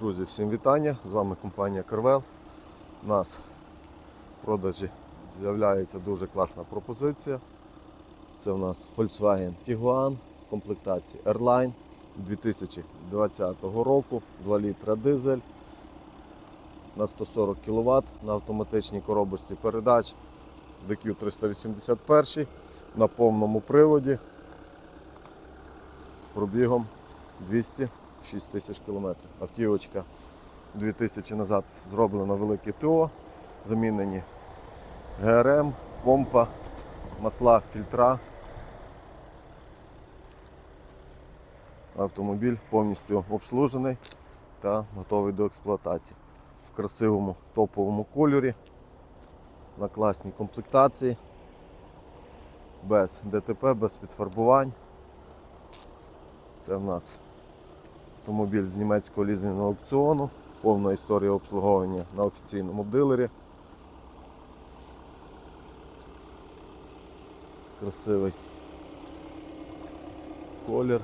Друзі, всім вітання! З вами компанія Carvel. У нас в продажі з'являється дуже класна пропозиція. Це у нас Volkswagen Tiguan в комплектації Airline 2020 року, 2 літра дизель на 140 кВт на автоматичній коробочці передач DQ 381 на повному приводі з пробігом 206 тисяч кілометрів. Автівочка 2000 назад зроблено велике ТО, замінені ГРМ, помпа, масла, фільтра. Автомобіль повністю обслужений та готовий до експлуатації. В красивому топовому кольорі, на класній комплектації, без ДТП, без підфарбувань. Це в нас автомобіль з німецького лізинного аукціону, повна історія обслуговування на офіційному дилері. Красивий колір.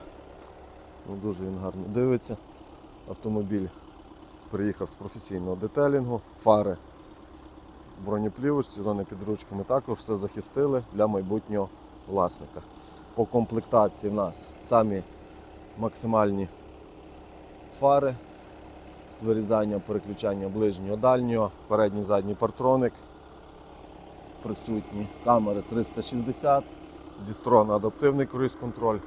Ну, Дуже він гарно дивиться. Автомобіль приїхав з професійного детелінгу, фари бронеплівочці, зони під ручками також все захистили для майбутнього власника. По комплектації в нас самі максимальні фари з вирізанням переключання ближнього дальнього, передній задній партроник. Присутні камери 360, дістрон адаптивний круїз-контроль.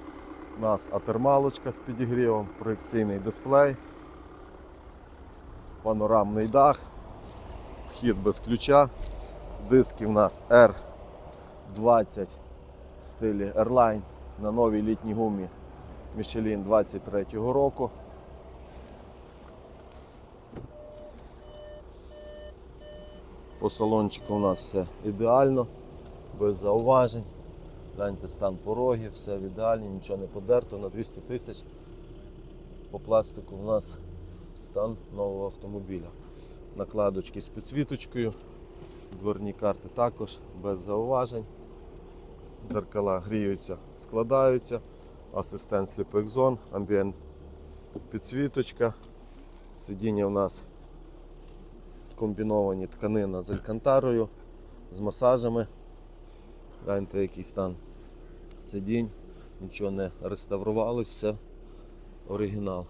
У нас атермалочка з підігрівом, проекційний дисплей, панорамний дах, вхід без ключа, диски в нас R20 в стилі Airline на новій літній гумі Michelin 23-го року. По салончику у нас все ідеально, без зауважень. Гляньте стан порогів, все в ідеалі, нічого не подерто на 200 тисяч. По пластику у нас стан нового автомобіля. Накладочки з підсвіточкою, дверні карти також без зауважень. Зеркала гріються, складаються, асистент сліпих зон, амбієнт підсвіточка. Сидіння у нас комбіновані тканина з алькантарою, з масажами. Гляньте, який стан сидінь, нічого не реставрували, все оригінал.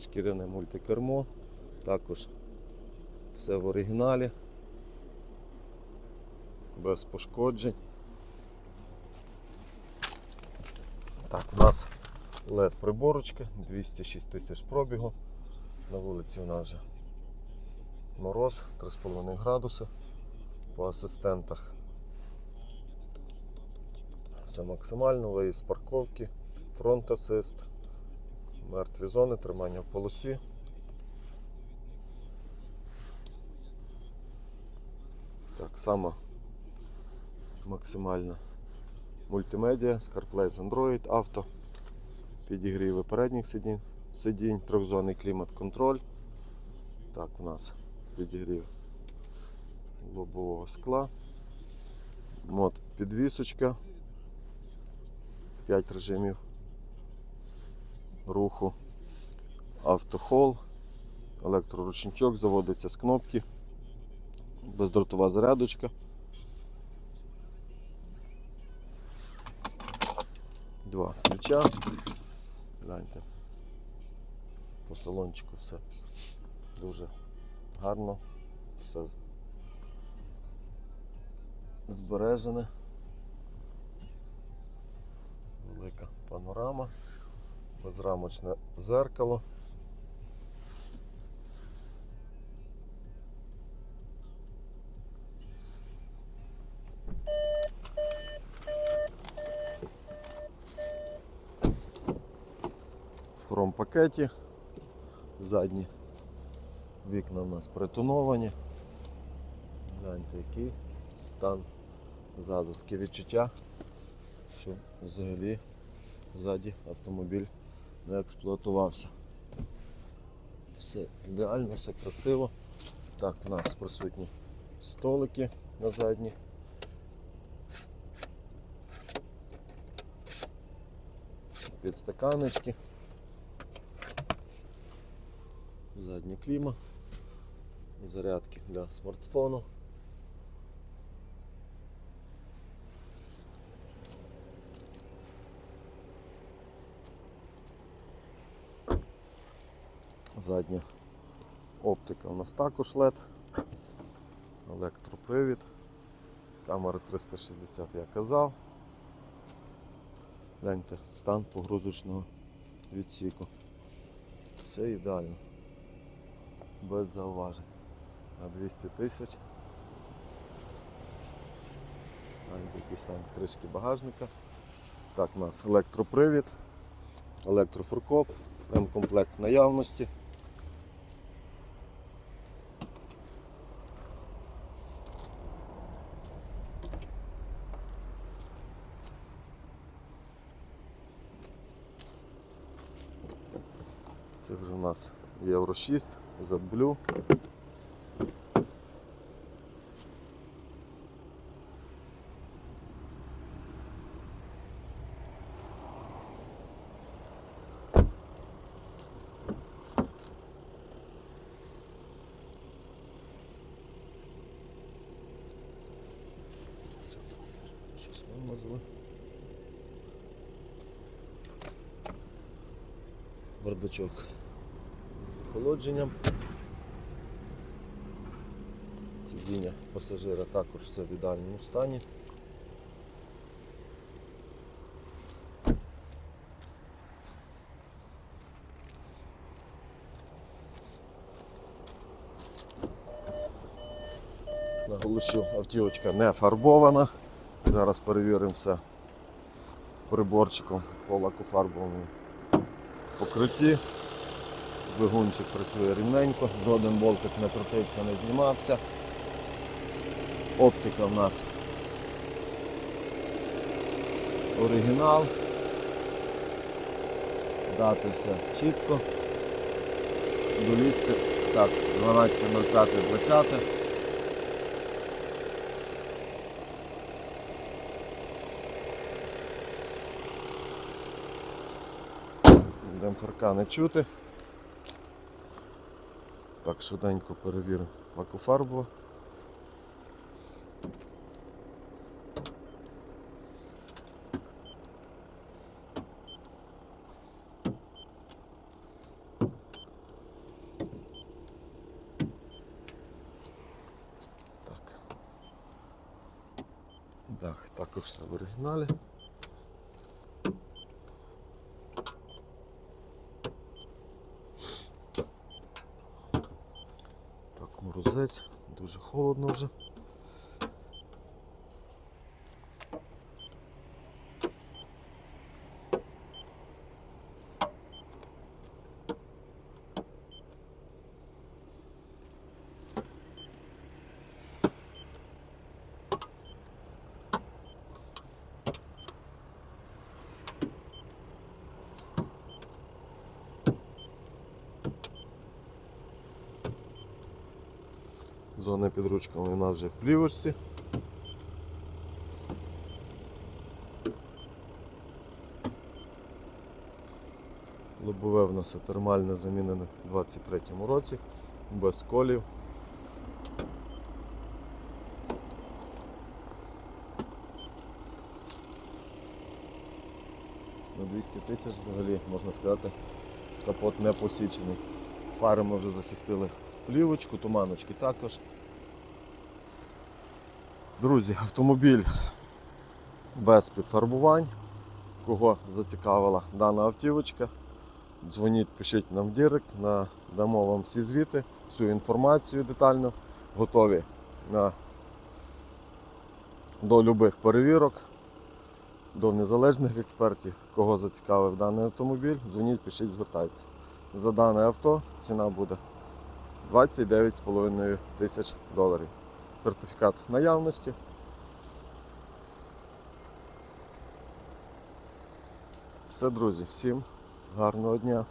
Шкіряне мультикермо, також все в оригіналі, без пошкоджень. Так, у нас LED приборочка, 206 тисяч пробігу. На вулиці у нас вже мороз 3,5 градуси по асистентах. Все максимально, виїзд з парковки, фронт асист, мертві зони, тримання в полосі. Так само максимальна мультимедіа, CarPlay з Android, авто, підігріви передніх сидінь, сидінь, трьохзонний клімат-контроль. Так, у нас підігрів лобового скла. Мод підвісочка. 5 режимів руху. Автохол, електроручничок, заводиться з кнопки, бездротова зарядочка. Два ключа. Гляньте. По салончику все дуже гарно, все збережене. Велика панорама, безрамочне зеркало. В хром пакеті. Задні вікна у нас притоновані. Гляньте, який стан ззаду. Таке відчуття, що взагалі ззаді автомобіль не експлуатувався. Все ідеально, все красиво. Так, у нас присутні столики на задні. підстаканечки. Задня кліма. Зарядки для смартфону. Задня оптика у нас також LED, електропривід, камера 360 я казав. Гляньте, стан погрузочного відсіку. Все ідеально. Без зауважень. На 200 тисяч. Гляньте, якийсь там кришки багажника. Так, у нас електропривід, електрофуркоп, М-комплект наявності. Це вже у нас Євро 6, ZBlue. Щось вимазали. Бардачок охолодженням. Сидіння пасажира також все в ідеальному стані. Наголошу, автівочка не фарбована. Зараз перевіримо все приборчиком по лакофарбовому покритті. Двигунчик працює рівненько, жоден болтик не крутився, не знімався. Оптика в нас оригінал. Дати все чітко. Долізти. Так, 12.05.20. Демпферка не чути. Так, швиденько перевіримо лакофарбу. Так. Також все в оригіналі. Так, морозець, дуже холодно вже. Зона під ручками у нас вже в плівочці. Лобове в нас термальне замінене в 23-му році, без колів. На 200 тисяч взагалі можна сказати, капот не посічений. Фари ми вже захистили плівочку, туманочки також. Друзі, автомобіль без підфарбувань. Кого зацікавила дана автівочка, дзвоніть, пишіть нам в Директ, надамо вам всі звіти, всю інформацію детально, готові на, до любих перевірок, до незалежних експертів, кого зацікавив даний автомобіль, дзвоніть, пишіть, звертайтеся. За дане авто ціна буде 29,5 тисяч доларів. Сертифікат наявності. Все, друзі, всім гарного дня.